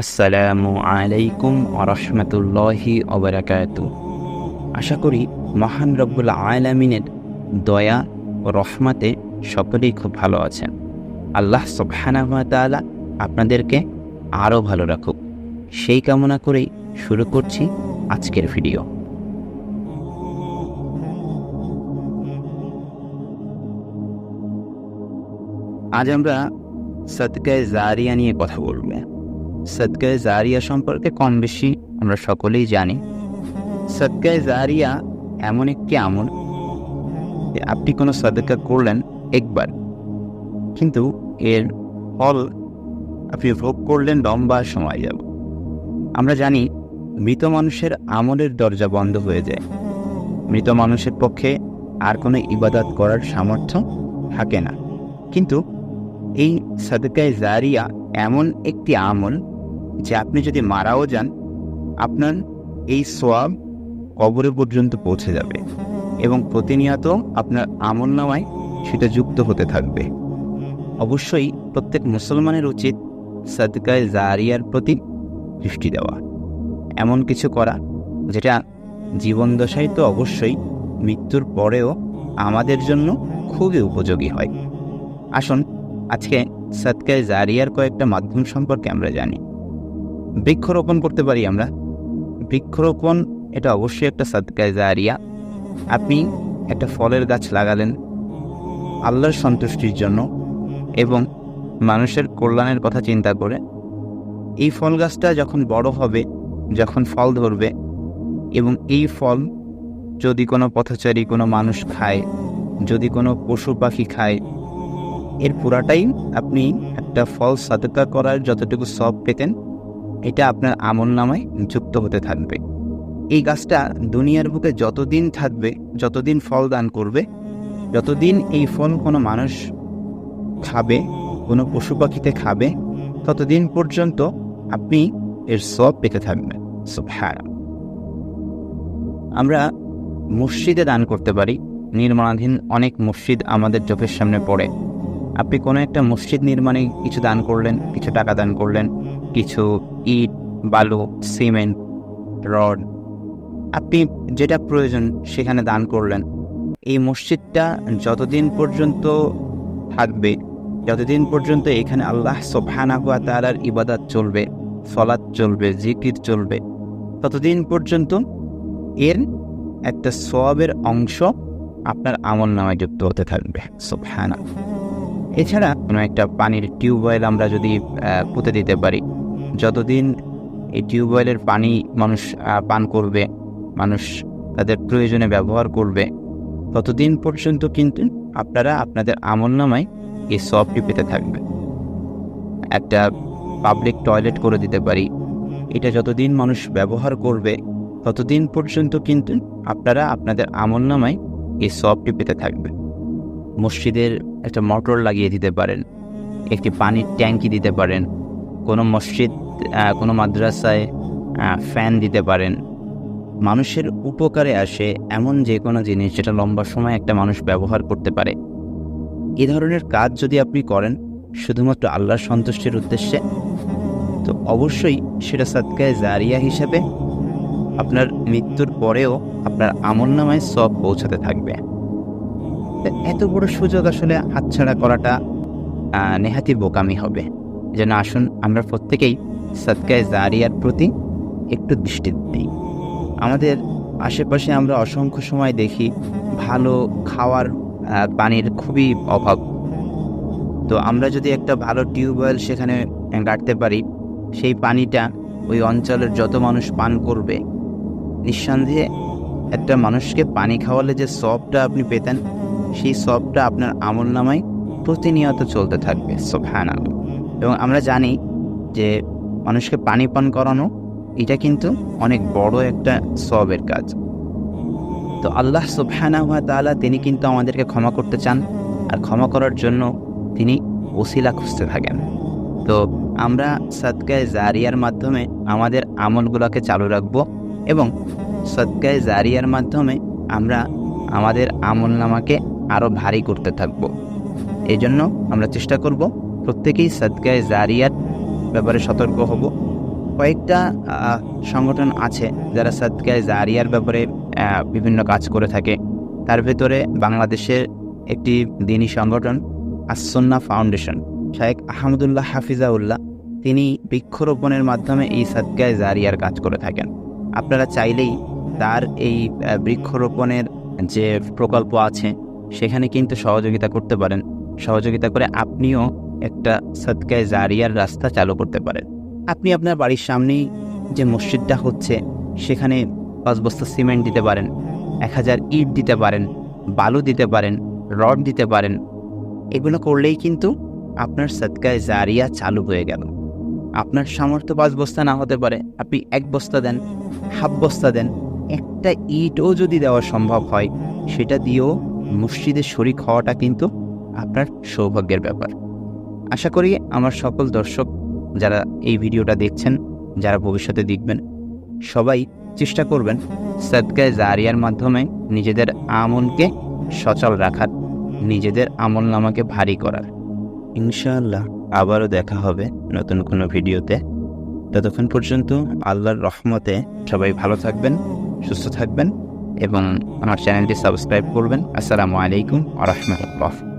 আসসালামু আলাইকুম আরহামতুল্লাহি অবরাকাত আশা করি মহান রব্বুল আলামিনের দয়া ও রহমাতে সকলেই খুব ভালো আছেন। আল্লাহ তাআলা আপনাদেরকে আরও ভালো রাখুক। সেই কামনা করেই শুরু করছি আজকের ভিডিও। আজ আমরা সদকায় জারিয়া নিয়ে কথা বলব। সদকায় জারিয়া সম্পর্কে কম বেশি আমরা সকলেই জানি। সদকায় জারিয়া এমন একটি আমল আপনি কোনো সদকা করলেন একবার, কিন্তু এর ফল আপনি ভোগ করলেন লম্বা সময় যাব। আমরা জানি মৃত মানুষের আমলের দরজা বন্ধ হয়ে যায়। মৃত মানুষের পক্ষে আর কোনো ইবাদত করার সামর্থ্য থাকে না। কিন্তু এই সদকায় জারিয়া এমন একটি আমল যে আপনি যদি মারাও যান, আপনার এই সোয়াব কবরে পর্যন্ত পৌঁছে যাবে এবং প্রতিনিয়ত আপনার আমল নামায় সেটা যুক্ত হতে থাকবে। অবশ্যই প্রত্যেক মুসলমানের উচিত সদকায় জারিয়ার প্রতি দৃষ্টি দেওয়া। এমন কিছু করা যেটা জীবনদশায় তো অবশ্যই মৃত্যুর পরেও আমাদের জন্য খুবই উপযোগী হয়। আসুন, আজকে সদকায় জারিয়ার কয়েকটা মাধ্যম সম্পর্কে আমরা জানি। বৃক্ষরোপণ করতে পারি আমরা? বৃক্ষরোপণ, এটা অবশ্যই একটা সদকায় জারিয়া। আপনি একটা ফলের গাছ লাগালেন আল্লাহর সন্তুষ্টির জন্য এবং মানুষের কল্যাণের কথা চিন্তা করে। এই ফল গাছটা যখন বড় হবে, যখন ফল ধরবে এবং এই ফল যদি কোনো পথচারী, কোনো মানুষ খায়, যদি কোনো পশু পাখি খায়, এর পুরাটাই আপনি একটা ফল সাদকা করার যতটুকু সব পেতেন এটা আপনার আমল নামায় যুক্ত হতে থাকবে। এই গাছটা দুনিয়ার বুকে যতদিন থাকবে, যতদিন ফল দান করবে, যতদিন এই ফল কোনো মানুষ খাবে, কোনো পশু পাখিতে খাবে, ততদিন পর্যন্ত আপনি এর সব পেতে থাকবেন। হ্যাঁ আমরা মসজিদে দান করতে পারি। নির্মাণাধীন অনেক মসজিদ আমাদের চোখের সামনে পড়ে। আপনি কোনো একটা মসজিদ নির্মাণে কিছু দান করলেন, কিছু টাকা দান করলেন, কিছু ইট, বালু, সিমেন্ট, রড। আপনি যেটা প্রয়োজন সেখানে দান করলেন। এই মসজিদটা যতদিন পর্যন্ত থাকবে, যতদিন পর্যন্ত এখানে আল্লাহ সোফানাহুয়া তালার ইবাদাত চলবে সলাদ চলবে, জিকির চলবে, ততদিন পর্যন্ত এর একটা সবের অংশ আপনার আমল নামায় যুক্ত হতে থাকবে সোফানা এছাড়া কোনো একটা পানির টিউবওয়েল আমরা যদি পুঁতে দিতে পারি যতদিন এই টিউবওয়েলের পানি মানুষ পান করবে, মানুষ তাদের প্রয়োজনে ব্যবহার করবে, ততদিন পর্যন্ত কিন্তু আপনারা আপনাদের আমল নামায় এই সবটি পেতে থাকবে। একটা পাবলিক টয়লেট করে দিতে পারি। এটা যতদিন মানুষ ব্যবহার করবে, ততদিন পর্যন্ত কিন্তু আপনারা আপনাদের আমল নামায় এই সবটি পেতে থাকবে। মসজিদের একটা মোটর লাগিয়ে দিতে পারেন, একটি পানির ট্যাঙ্কি দিতে পারেন কোনো মসজিদ কোনো মাদ্রাসায় ফ্যান দিতে পারেন। মানুষের উপকারে আসে এমন যে কোনো জিনিস যেটা লম্বা সময় একটা মানুষ ব্যবহার করতে পারে। এ ধরনের কাজ যদি আপনি করেন, শুধুমাত্র আল্লাহর সন্তুষ্টির উদ্দেশ্যে, তো অবশ্যই সেটা সৎকায় জারিয়া হিসাবে আপনার মৃত্যুর পরেও আপনার আমল নামায় সব পৌঁছাতে থাকবে। এত বড় সুযোগ আসলে হাতছাড়া করাটা নেহাতি বোকামি হবে। যেন আসুন, আমরা প্রত্যেকেই সৎকায় জারিয়ার প্রতি একটু দৃষ্টি দিই। আমাদের আশেপাশে আমরা অসংখ্য সময় দেখি ভালো খাওয়ার পানির খুবই অভাব। তো আমরা যদি একটা ভালো টিউবওয়েল সেখানে গাড়তে পারি, সেই পানিটা ওই অঞ্চলের যত মানুষ পান করবে, নিঃসন্দেহে একটা মানুষকে পানি খাওয়ালে যে সবটা আপনি পেতেন, সেই সবটা আপনার আমল নামায় প্রতিনিয়ত চলতে থাকবে সোফানা এবং আমরা জানি যে মানুষকে পানি পান করানো, এটা কিন্তু অনেক বড় একটা সবের কাজ। তো আল্লাহ সুবহানা হুয়া তালা তিনি কিন্তু আমাদেরকে ক্ষমা করতে চান আর ক্ষমা করার জন্য তিনি ওসিলা খুঁজতে থাকেন। তো আমরা সদকায় জারিয়ার মাধ্যমে আমাদের আমলগুলোকে চালু রাখব এবং সদকায় জারিয়ার মাধ্যমে আমরা আমাদের আমল নামাকে আরও ভারী করতে থাকব। এই জন্য আমরা চেষ্টা করব প্রত্যেকেই সদকায় জারিয়ার ব্যাপারে সতর্ক হব। কয়েকটা সংগঠন আছে যারা সাদকায় জারিয়ার ব্যাপারে বিভিন্ন কাজ করে থাকে। তার ভেতরে বাংলাদেশের একটি দিনী সংগঠন আসন্না ফাউন্ডেশন। শায়েখ আহমদুল্লাহ হাফিজাউল্লাহ, তিনি বৃক্ষরোপণের মাধ্যমে এই সাদকায় জারিয়ার কাজ করে থাকেন। আপনারা চাইলেই তার এই বৃক্ষরোপণের যে প্রকল্প আছে, সেখানে কিন্তু সহযোগিতা করতে পারেন। সহযোগিতা করে আপনিও একটা সদকায় জারিয়ার রাস্তা চালু করতে পারেন আপনি আপনার বাড়ির সামনেই যে মসজিদটা হচ্ছে, সেখানে পাঁচ বস্তা সিমেন্ট দিতে পারেন, এক হাজার ইট দিতে পারেন, বালু দিতে পারেন, রড দিতে পারেন। এগুলো করলেই কিন্তু আপনার সদকায় জারিয়া চালু হয়ে গেল। আপনার সামর্থ্য পাঁচ বস্তা না হতে পারে, আপনি এক বস্তা দেন, হাফ বস্তা দেন, একটা ইটও যদি দেওয়া সম্ভব হয়, সেটা দিয়েও মসজিদে শরিক হওয়াটা কিন্তু আপনার সৌভাগ্যের ব্যাপার। আশা করি আমার সকল দর্শক যারা এই ভিডিওটা দেখছেন, যারা ভবিষ্যতে দেখবেন, সবাই চেষ্টা করবেন সদকায় জারিয়ার মাধ্যমে নিজেদের আমলকে সচল রাখার, নিজেদের আমল নামাকে ভারী করার। ইনশাআল্লাহ। আবারও দেখা হবে নতুন কোনো ভিডিওতে। ততক্ষণ পর্যন্ত আল্লাহর রহমতে সবাই ভালো থাকবেন, সুস্থ থাকবেন এবং আমার চ্যানেলটি সাবস্ক্রাইব করবেন। আসসালামু আলাইকুম আ রহমতুল্লাহ।